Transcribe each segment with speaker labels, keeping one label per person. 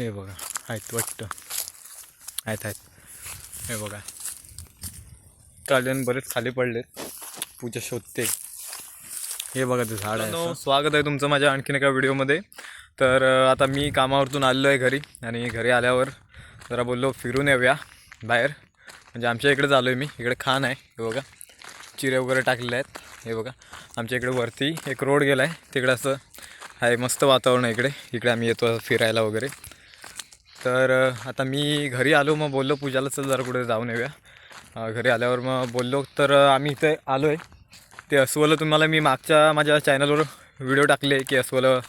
Speaker 1: हे बघा आहेत वाटतं. आहेत आहेत. हे बघा. काढल्याने बरेच खाली पडलेत. पूजा शोधते. हे बघा ते झाड आहे स्वागत आहे तुमचं माझ्या आणखीन एका व्हिडिओमध्ये. तर आता मी कामावरतून आलेलो आहे घरी आणि घरी आल्यावर जरा बोललो फिरून येऊया बाहेर. म्हणजे आमच्या इकडे आलो आहे मी. इकडे खान आहे हे बघा. चिरे वगैरे टाकलेले आहेत हे बघा. आमच्या इकडे वरती एक रोड गेला आहे तिकडे असं आहे मस्त वातावरण आहे इकडे. इकडे आम्ही येतो फिरायला वगैरे. तर आता मी घरी आलो मग बोललो पूजाला चल जरा कुठे जाऊन येऊया. घरी आल्यावर मग बोललो तर आम्ही इथे आलो आहे ते अस्वलं तुम्हाला मी मागच्या माझ्या चॅनलवर व्हिडिओ टाकले की अस्वलं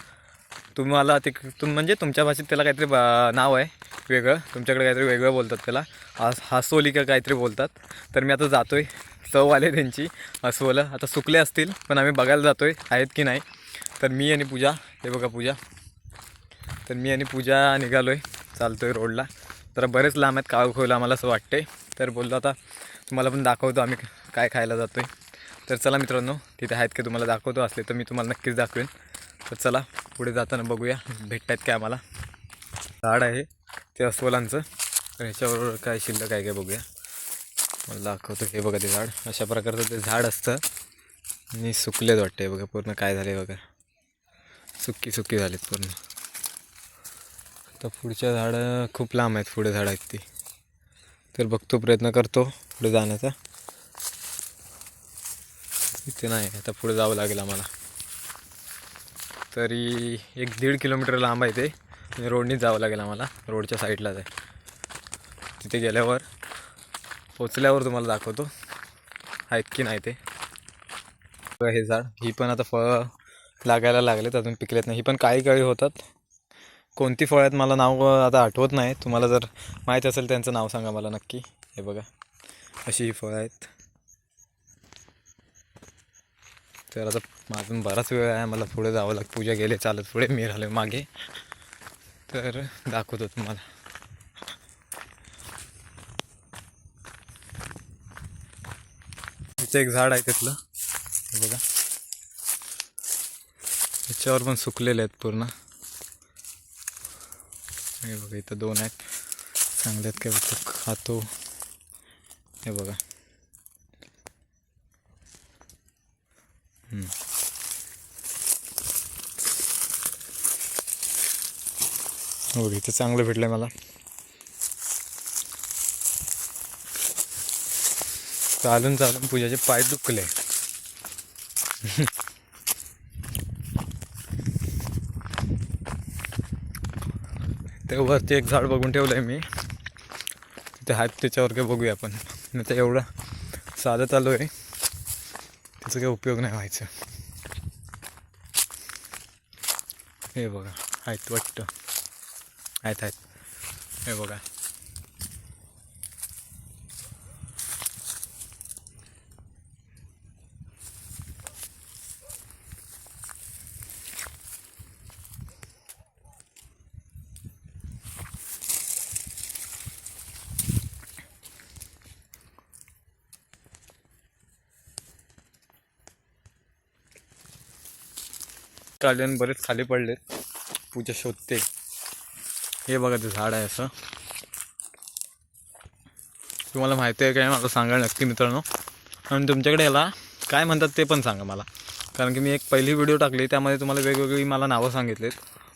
Speaker 1: तुम्हाला ते तुम म्हणजे तुमच्या भाषेत त्याला काहीतरी बा- नाव आहे वेगळं. तुमच्याकडे काहीतरी वेगळं बोलतात त्याला. हास हासोली का काहीतरी बोलतात. तर मी आता जातो आहे चव आले त्यांची अस्वलं. आता सुकले असतील पण आम्ही बघायला जातो आहे आहेत की नाही. तर मी आणि पूजा हे बघा पूजा. तर मी आणि पूजा निघालो आहे चालतो आहे रोडला. तर बरेच लांब आहेत काळ खोयला आम्हाला असं वाटते तर बोललो आता तुम्हाला पण दाखवतो आम्ही काय खायला जातो आहे तर चला मित्रांनो तिथे आहेत की तुम्हाला दाखवतो असले तर मी तुम्हाला नक्कीच दाखवेन. तर चला पुढे जाताना बघूया भेटत आहेत काय आम्हाला. झाड आहे ते अस्वलांचं. तर ह्याच्याबरोबर काय शिल्लक आहे काय बघूया. मला दाखवतो हे बघा ते झाड. अशा प्रकारचं ते झाड असतं. आणि सुकलेत वाटते बघा पूर्ण काय झाले बघा. सुक्की सुक्की झालीत पूर्ण. तर पुढच्या झाडं खूप लांब आहेत पुढे झाडं आहेत ती. तर बघतो प्रयत्न करतो पुढे जाण्याचा. इथे नाही आता पुढे जावं लागेल आम्हाला. तरी एक दीड किलोमीटर लांब आहे ते. आणि रोडनीच जावं लागेल आम्हाला रोडच्या साईडलाच आहे. तिथे गेल्यावर पोचल्यावर तुम्हाला दाखवतो. आहेत की नाही ते. हे झाड ही पण आता फळं लागायला लागलेत अजून पिकलेत नाही. ही पण काही काळी होतात. कोणती फळं आहेत मला नाव आता आठवत नाही. तुम्हाला जर माहीत असेल त्यांचं नाव सांगा मला नक्की. हे बघा. अशी ही फळं आहेत. तर आता माझून बराच वेळ आहे. मला पुढे जावं लागतं. पूजा गेले चालत पुढे मी राहिले मागे. तर दाखवतो तुम्हाला. इथं एक झाड आहे तिथलं. हे बघा. याच्यावर पण सुकलेले आहेत पूर्ण. हे बघा इथं दोन आहेत. चांगले आहेत काय बघतो खातो. हे बघा. हो इथं चांगलं भेटलं आहे मला. चालून चालून पूजाचे पाय दुखले. ते वरती एक झाड बघून ठेवलं आहे मी. तिथे आहेत त्याच्यावर काय बघूया आपण. नाही तर एवढा साधं चालू आहे. त्याचा काही उपयोग नाही व्हायचा. हे बघा आहेत वाटतं. आहेत आहेत हे बघा. काढल्याने बरेच खाली पडलेत. पूजा शोधते. हे बघा ते झाड आहे असं. तुम्हाला माहिती आहे काय मला सांगा नक्की मित्रांनो. आणि तुमच्याकडे याला काय म्हणतात ते पण सांगा मला. कारण की मी एक पहिली व्हिडिओ टाकली त्यामध्ये तुम्हाला वेगवेगळी मला नावं सांगितलेत.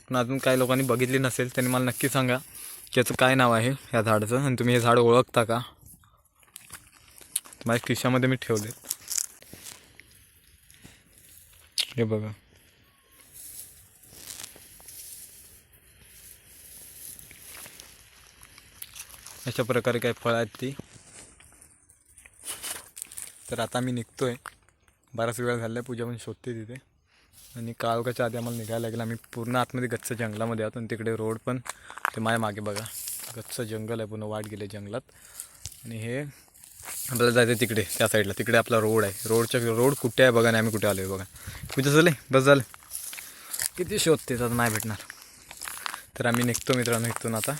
Speaker 1: पण अजून काही लोकांनी बघितली नसेल त्यांनी मला नक्की सांगा की याचं काय नाव आहे ह्या झाडाचं. आणि तुम्ही हे झाड ओळखता का? माझ्या खिशामध्ये मी ठेवले हे बघा. अशा प्रकारे काही फळं आहेत ती. तर आता मी निघतो आहे बराच वेळ झाला आहे पूजा पण शोधते तिथे. आणि काळोखाच्या आधी आम्हाला निघायला लागेल. आम्ही पूर्ण आतमध्ये गच्च जंगलामध्ये आहोत आणि तिकडे रोड पण ते माझ्या मागे बघा. गच्च जंगल आहे पूर्ण वाट गेले जंगलात. आणि हे आपल्याला जायचं तिकडे त्या साईडला तिकडे आपला रोड आहे. रोडच्या रोड कुठे आहे बघा आणि आम्ही कुठे आलो आहे बघा. पूजा झाले? बस झालं. किती शोधते आता नाही भेटणार. तर आम्ही निघतो मित्रांनो इथून आता.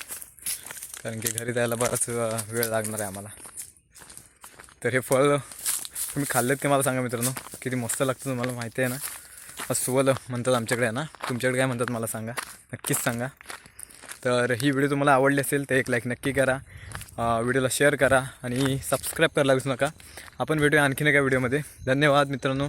Speaker 1: कारण की घरी जायला बराच वेळ लागणार आहे आम्हाला. तर हे फळ तुम्ही खाल्लेत की मला सांगा मित्रांनो. किती मस्त लागतं तुम्हाला माहिती आहे ना? अस्वल म्हणतात आमच्याकडे आहे ना? तुमच्याकडे काय म्हणतात मला सांगा. नक्कीच सांगा. तर ही व्हिडिओ तुम्हाला आवडली असेल तर एक लाईक नक्की करा. व्हिडिओला शेअर करा आणि सबस्क्राईब करायला विसरू नका. आपण भेटूया आणखीन एका व्हिडिओमध्ये. धन्यवाद मित्रांनो.